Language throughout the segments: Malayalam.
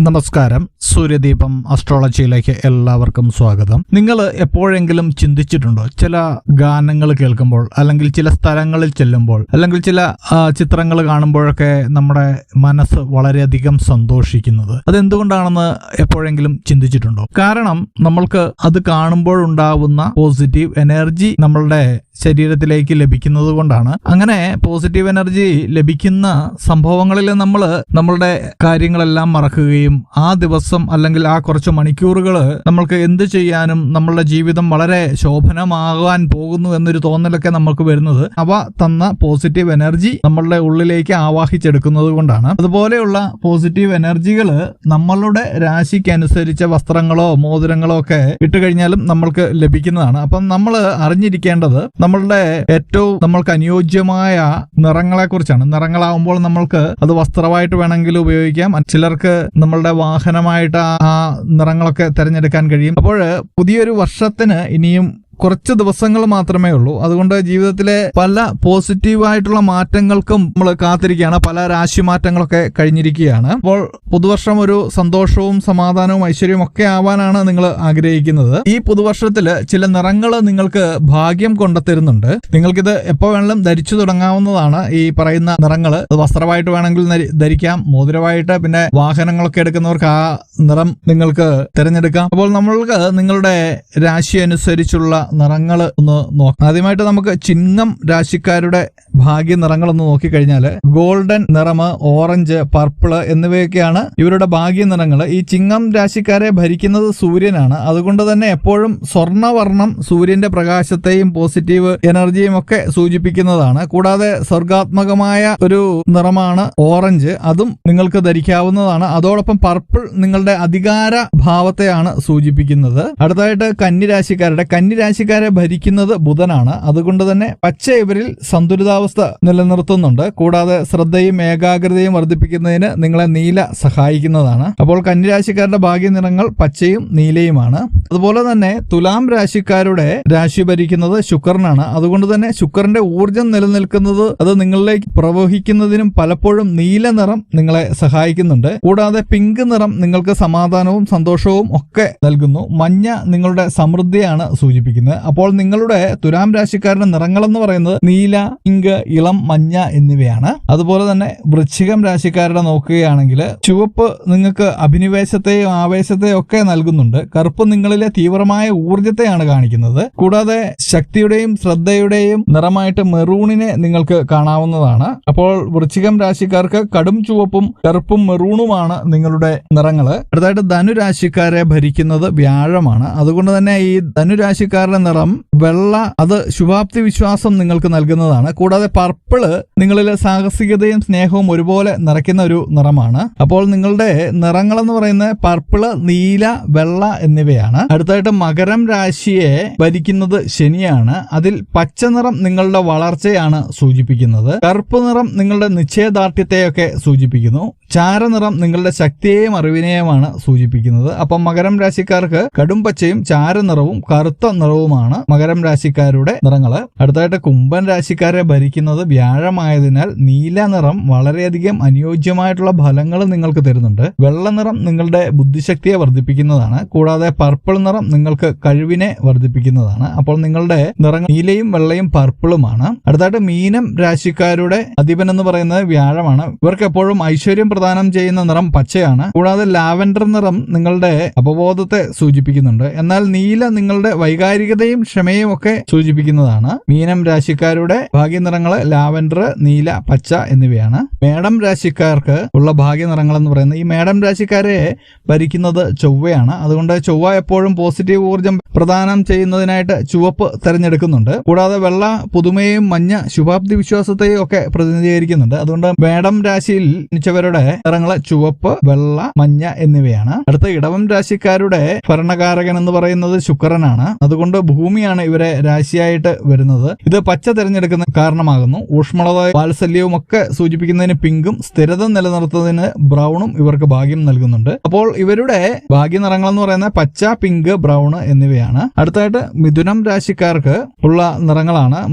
നമസ്കാരം. സൂര്യദീപം അസ്ട്രോളജിയിലേക്ക് എല്ലാവർക്കും സ്വാഗതം. നിങ്ങൾ എപ്പോഴെങ്കിലും ചിന്തിച്ചിട്ടുണ്ടോ? ചില ഗാനങ്ങൾ കേൾക്കുമ്പോൾ അല്ലെങ്കിൽ ചില സ്ഥലങ്ങളിൽ ചെല്ലുമ്പോൾ അല്ലെങ്കിൽ ചില ചിത്രങ്ങൾ കാണുമ്പോഴൊക്കെ നമ്മുടെ മനസ്സ് വളരെയധികം സന്തോഷിക്കുന്നത്. അതെന്തുകൊണ്ടാണെന്ന് എപ്പോഴെങ്കിലും ചിന്തിച്ചിട്ടുണ്ടോ? കാരണം നമ്മൾക്ക് അത് കാണുമ്പോഴുണ്ടാവുന്ന പോസിറ്റീവ് എനർജി നമ്മളുടെ ശരീരത്തിലേക്ക് ലഭിക്കുന്നത് കൊണ്ടാണ്. അങ്ങനെ പോസിറ്റീവ് എനർജി ലഭിക്കുന്ന സംഭവങ്ങളിൽ നമ്മൾ നമ്മളുടെ കാര്യങ്ങളെല്ലാം മറക്കുകയും ആ ദിവസം അല്ലെങ്കിൽ ആ കുറച്ച് മണിക്കൂറുകൾ നമ്മൾക്ക് എന്ത് ചെയ്യാനും നമ്മളുടെ ജീവിതം വളരെ ശോഭനമാകാൻ പോകുന്നു എന്നൊരു തോന്നലൊക്കെ നമുക്ക് വരുന്നത്. അവ തന്ന പോസിറ്റീവ് എനർജി നമ്മളുടെ ഉള്ളിലേക്ക് ആവാഹിച്ചെടുക്കുന്നത് കൊണ്ടാണ്. അതുപോലെയുള്ള പോസിറ്റീവ് എനർജികൾ നമ്മളുടെ രാശിക്കനുസരിച്ച വസ്ത്രങ്ങളോ മോതിരങ്ങളോ ഒക്കെ ഇട്ട് കഴിഞ്ഞാലും നമ്മൾക്ക് ലഭിക്കുന്നതാണ്. അപ്പം നമ്മൾ അറിഞ്ഞിരിക്കേണ്ടത് നമ്മളുടെ ഏറ്റവും നമ്മൾക്ക് അനുയോജ്യമായ നിറങ്ങളെ കുറിച്ചാണ് നിറങ്ങളാവുമ്പോൾ നമ്മൾക്ക് അത് വസ്ത്രമായിട്ട് വേണമെങ്കിൽ ഉപയോഗിക്കാം. ചിലർക്ക് നമ്മളുടെ വാഹനമായിട്ട് ആ- നിറങ്ങളൊക്കെ തിരഞ്ഞെടുക്കാൻ കഴിയും. അപ്പോൾ പുതിയൊരു വർഷത്തിന് ഇനിയും കുറച്ച് ദിവസങ്ങൾ മാത്രമേ ഉള്ളൂ. അതുകൊണ്ട് ജീവിതത്തിലെ പല പോസിറ്റീവായിട്ടുള്ള മാറ്റങ്ങൾക്കും നമ്മൾ കാത്തിരിക്കുകയാണ്. പല രാശി മാറ്റങ്ങളൊക്കെ കഴിഞ്ഞിരിക്കുകയാണ്. അപ്പോൾ പുതുവർഷം ഒരു സന്തോഷവും സമാധാനവും ഐശ്വര്യവും ഒക്കെ ആവാനാണ് നിങ്ങൾ ആഗ്രഹിക്കുന്നത്. ഈ പുതുവർഷത്തിൽ ചില നിറങ്ങൾ നിങ്ങൾക്ക് ഭാഗ്യം കൊണ്ടെത്തരുന്നുണ്ട്. നിങ്ങൾക്കിത് എപ്പോൾ വേണമെങ്കിലും ധരിച്ചു തുടങ്ങാവുന്നതാണ് ഈ പറയുന്ന നിറങ്ങൾ വസ്ത്രമായിട്ട് വേണമെങ്കിൽ ധരിക്കാം. മോതിരമായിട്ട് പിന്നെ വാഹനങ്ങളൊക്കെ എടുക്കുന്നവർക്ക് ആ നിറം നിങ്ങൾക്ക് തിരഞ്ഞെടുക്കാം. അപ്പോൾ നമ്മൾക്ക് നിങ്ങളുടെ രാശി അനുസരിച്ചുള്ള നിറങ്ങൾ ഒന്ന് നോക്കാം. ആദ്യമായിട്ട് നമുക്ക് ചിങ്ങം രാശിക്കാരുടെ ഭാഗ്യ നിറങ്ങൾ ഒന്ന് നോക്കിക്കഴിഞ്ഞാൽ ഗോൾഡൻ നിറം ഓറഞ്ച് പർപ്പിൾ എന്നിവയൊക്കെയാണ് ഇവരുടെ ഭാഗ്യ നിറങ്ങൾ. ഈ ചിങ്ങം രാശിക്കാരെ ഭരിക്കുന്നത് സൂര്യനാണ്. അതുകൊണ്ട് തന്നെ എപ്പോഴും സ്വർണവർണം സൂര്യന്റെ പ്രകാശത്തെയും പോസിറ്റീവ് എനർജിയും ഒക്കെ സൂചിപ്പിക്കുന്നതാണ്. കൂടാതെ സ്വർഗാത്മകമായ ഒരു നിറമാണ് ഓറഞ്ച്. അതും നിങ്ങൾക്ക് ധരിക്കാവുന്നതാണ്. അതോടൊപ്പം പർപ്പിൾ നിങ്ങളുടെ അധികാര ഭാവത്തെയാണ് സൂചിപ്പിക്കുന്നത്. അടുത്തതായിട്ട് കന്നിരാശിക്കാരുടെ കന്നിരാശിക്കാരെ ഭരിക്കുന്നത് ബുധനാണ്. അതുകൊണ്ട് തന്നെ പച്ച ഇവരിൽ സന്തുലിതാവസ്ഥ നിലനിർത്തുന്നുണ്ട്. കൂടാതെ ശ്രദ്ധയും ഏകാഗ്രതയും വർദ്ധിപ്പിക്കുന്നതിന് നിങ്ങളെ നീല സഹായിക്കുന്നതാണ്. അപ്പോൾ കന്നിരാശിക്കാരുടെ ഭാഗ്യ നിറങ്ങൾ പച്ചയും നീലയുമാണ്. അതുപോലെ തന്നെ തുലാം രാശിക്കാരുടെ രാശി ഭരിക്കുന്നത് ശുക്രനാണ്. അതുകൊണ്ട് തന്നെ ശുക്രന്റെ ഊർജം നിലനിൽക്കുന്നത് അത് നിങ്ങളിലേക്ക് പ്രവഹിക്കുന്നതിനും പലപ്പോഴും നീല നിറം നിങ്ങളെ സഹായിക്കുന്നുണ്ട്. കൂടാതെ പിങ്ക് നിറം നിങ്ങൾക്ക് സമാധാനവും സന്തോഷവും ഒക്കെ നൽകുന്നു. മഞ്ഞ നിങ്ങളുടെ സമൃദ്ധിയാണ് സൂചിപ്പിക്കുന്നത്. അപ്പോൾ നിങ്ങളുടെ തുലാം രാശിക്കാരുടെ നിറങ്ങളെന്ന് പറയുന്നത് നീല പിങ്ക് ഇളം മഞ്ഞ എന്നിവയാണ്. അതുപോലെ തന്നെ വൃശ്ചികം രാശിക്കാരുടെ നോക്കുകയാണെങ്കിൽ ചുവപ്പ് നിങ്ങൾക്ക് അഭിനിവേശത്തെയും ആവേശത്തെയും ഒക്കെ നൽകുന്നുണ്ട്. കറുപ്പ് നിങ്ങളിലെ തീവ്രമായ ഊർജത്തെയാണ് കാണിക്കുന്നത്. കൂടാതെ ശക്തിയുടെയും ശ്രദ്ധയുടെയും നിറമായിട്ട് മെറൂണിനെ നിങ്ങൾക്ക് കാണാവുന്നതാണ്. അപ്പോൾ വൃശ്ചികം രാശിക്കാർക്ക് കടും ചുവപ്പും കറുപ്പും മെറൂണുമാണ് നിങ്ങളുടെ നിറങ്ങൾ. അടുത്തായിട്ട് ധനുരാശിക്കാരെ ഭരിക്കുന്നത് വ്യാഴമാണ്. അതുകൊണ്ട് തന്നെ ഈ ധനുരാശിക്കാരുടെ നിറം വെള്ള അത് ശുഭാപ്തി വിശ്വാസം നിങ്ങൾക്ക് നൽകുന്നതാണ്. കൂടാതെ പർപ്പിൾ നിങ്ങളിൽ സാഹസികതയും സ്നേഹവും ഒരുപോലെ നിറയ്ക്കുന്ന ഒരു നിറമാണ്. അപ്പോൾ നിങ്ങളുടെ നിറങ്ങൾ എന്ന് പറയുന്നത് പർപ്പിൾ നീല വെള്ള എന്നിവയാണ്. അടുത്തായിട്ട് മകരം രാശിയെ ഭരിക്കുന്നത് ശനിയാണ്. അതിൽ പച്ച നിറം നിങ്ങളുടെ വളർച്ചയാണ് സൂചിപ്പിക്കുന്നത്. കറുപ്പ് നിറം നിങ്ങളുടെ നിശ്ചയദാർഢ്യത്തെയൊക്കെ സൂചിപ്പിക്കുന്നു. ചാരനിറം നിങ്ങളുടെ ശക്തിയെയും അറിവിനെയുമാണ് സൂചിപ്പിക്കുന്നത്. അപ്പം മകരം രാശിക്കാർക്ക് കടും പച്ചയും ചാരനിറവും കറുത്ത നിറവുമാണ് മകരം രാശിക്കാരുടെ നിറങ്ങൾ അടുത്തായിട്ട് കുംഭൻ രാശിക്കാരെ ഭരിക്കുന്നത് വ്യാഴമായതിനാൽ നീല നിറം വളരെയധികം അനുയോജ്യമായിട്ടുള്ള ഫലങ്ങൾ നിങ്ങൾക്ക് തരുന്നുണ്ട്. വെള്ള നിറം നിങ്ങളുടെ ബുദ്ധിശക്തിയെ വർദ്ധിപ്പിക്കുന്നതാണ്. കൂടാതെ പർപ്പിൾ നിറം നിങ്ങൾക്ക് കഴിവിനെ വർദ്ധിപ്പിക്കുന്നതാണ്. അപ്പോൾ നിങ്ങളുടെ നിറങ്ങൾ നീലയും വെള്ളയും പർപ്പിളുമാണ്. അടുത്തായിട്ട് മീനം രാശിക്കാരുടെ അധിപൻ എന്ന് പറയുന്നത് വ്യാഴമാണ്. ഇവർക്ക് എപ്പോഴും ഐശ്വര്യം പ്രദാനം ചെയ്യുന്ന നിറം പച്ചയാണ്. കൂടാതെ ലാവൻഡർ നിറം നിങ്ങളുടെ അപബോധത്തെ സൂചിപ്പിക്കുന്നുണ്ട്. എന്നാൽ നീല നിങ്ങളുടെ വൈകാരികതയും ക്ഷമയും ഒക്കെ സൂചിപ്പിക്കുന്നതാണ്. മീനം രാശിക്കാരുടെ ഭാഗ്യനിറങ്ങൾ ലാവൻഡർ നീല പച്ച എന്നിവയാണ്. മേടം രാശിക്കാർക്ക് ഉള്ള ഭാഗ്യനിറങ്ങൾ എന്ന് പറയുന്നത് ഈ മേടം രാശിക്കാരെ ഭരിക്കുന്നത് ചൊവ്വയാണ്. അതുകൊണ്ട് ചൊവ്വ എപ്പോഴും പോസിറ്റീവ് ഊർജം പ്രദാനം ചെയ്യുന്നതിനായിട്ട് ചുവപ്പ് തെരഞ്ഞെടുക്കുന്നുണ്ട്. കൂടാതെ വെള്ള പുതുമയും മഞ്ഞ ശുഭാപ്തി വിശ്വാസത്തെയും ഒക്കെ പ്രതിനിധീകരിക്കുന്നുണ്ട്. അതുകൊണ്ട് മേടം രാശിയിൽ ജനിച്ചവരുടെ നിറങ്ങൾ ചുവപ്പ് വെള്ള മഞ്ഞ എന്നിവയാണ്. അടുത്ത ഇടവം രാശിക്കാരുടെ ഭരണകാരകൻ എന്ന് പറയുന്നത് ശുക്രനാണ്. അതുകൊണ്ട് ഭൂമിയാണ് ഇവരെ രാശിയായിട്ട് വരുന്നത്. ഇത് പച്ച തിരഞ്ഞെടുക്കുന്ന കാരണമാകുന്നു. ഊഷ്മളത വാത്സല്യവും ഒക്കെ സൂചിപ്പിക്കുന്നതിന് പിങ്കും സ്ഥിരത നിലനിർത്തുന്നതിന് ബ്രൗണും ഇവർക്ക് ഭാഗ്യം നൽകുന്നുണ്ട്. അപ്പോൾ ഇവരുടെ ഭാഗ്യ നിറങ്ങൾ എന്ന് പറയുന്നത് പച്ച പിങ്ക് ബ്രൗൺ എന്നിവയാണ്. അടുത്തായിട്ട് മിഥുനം രാശിക്കാർക്ക് ഉള്ള നിറങ്ങളാണ്.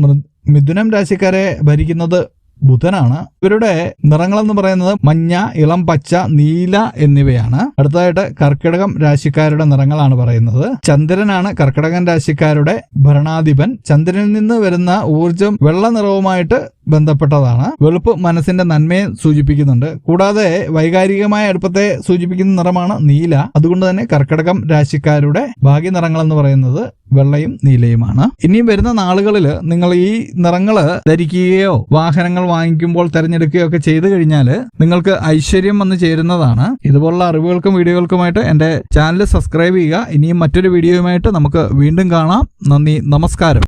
മിഥുനം രാശിക്കാരെ ഭരിക്കുന്നത് ബുധനാണ്. ഇവരുടെ നിറങ്ങളെന്ന് പറയുന്നത് മഞ്ഞ ഇളം പച്ച നീല എന്നിവയാണ്. അടുത്തതായിട്ട് കർക്കിടകം രാശിക്കാരുടെ നിറങ്ങളാണ് പറയുന്നത്. ചന്ദ്രനാണ് കർക്കിടകൻ രാശിക്കാരുടെ ഭരണാധിപൻ. ചന്ദ്രനിൽ നിന്ന് വരുന്ന ഊർജം വെള്ള നിറവുമായിട്ട് ബന്ധപ്പെട്ടതാണ്. വെളുപ്പ് മനസ്സിന്റെ നന്മയെ സൂചിപ്പിക്കുന്നുണ്ട്. കൂടാതെ വൈകാരികമായ അടുപ്പത്തെ സൂചിപ്പിക്കുന്ന നിറമാണ് നീല. അതുകൊണ്ട് തന്നെ കർക്കിടകം രാശിക്കാരുടെ ഭാഗ്യ നിറങ്ങൾ എന്ന് പറയുന്നത് വെള്ളയും നീലയുമാണ്. ഇനിയും വരുന്ന നാളുകളിൽ നിങ്ങൾ ഈ നിറങ്ങൾ ധരിക്കുകയോ വാഹനങ്ങൾ വാങ്ങിക്കുമ്പോൾ തിരഞ്ഞെടുക്കുകയോ ഒക്കെ ചെയ്തു കഴിഞ്ഞാൽ നിങ്ങൾക്ക് ഐശ്വര്യം വന്ന് ചേരുന്നതാണ്. ഇതുപോലുള്ള അറിവുകൾക്കും വീഡിയോകൾക്കുമായിട്ട് എന്റെ ചാനൽ സബ്സ്ക്രൈബ് ചെയ്യുക. ഇനിയും മറ്റൊരു വീഡിയോയുമായിട്ട് നമുക്ക് വീണ്ടും കാണാം. നന്ദി. നമസ്കാരം.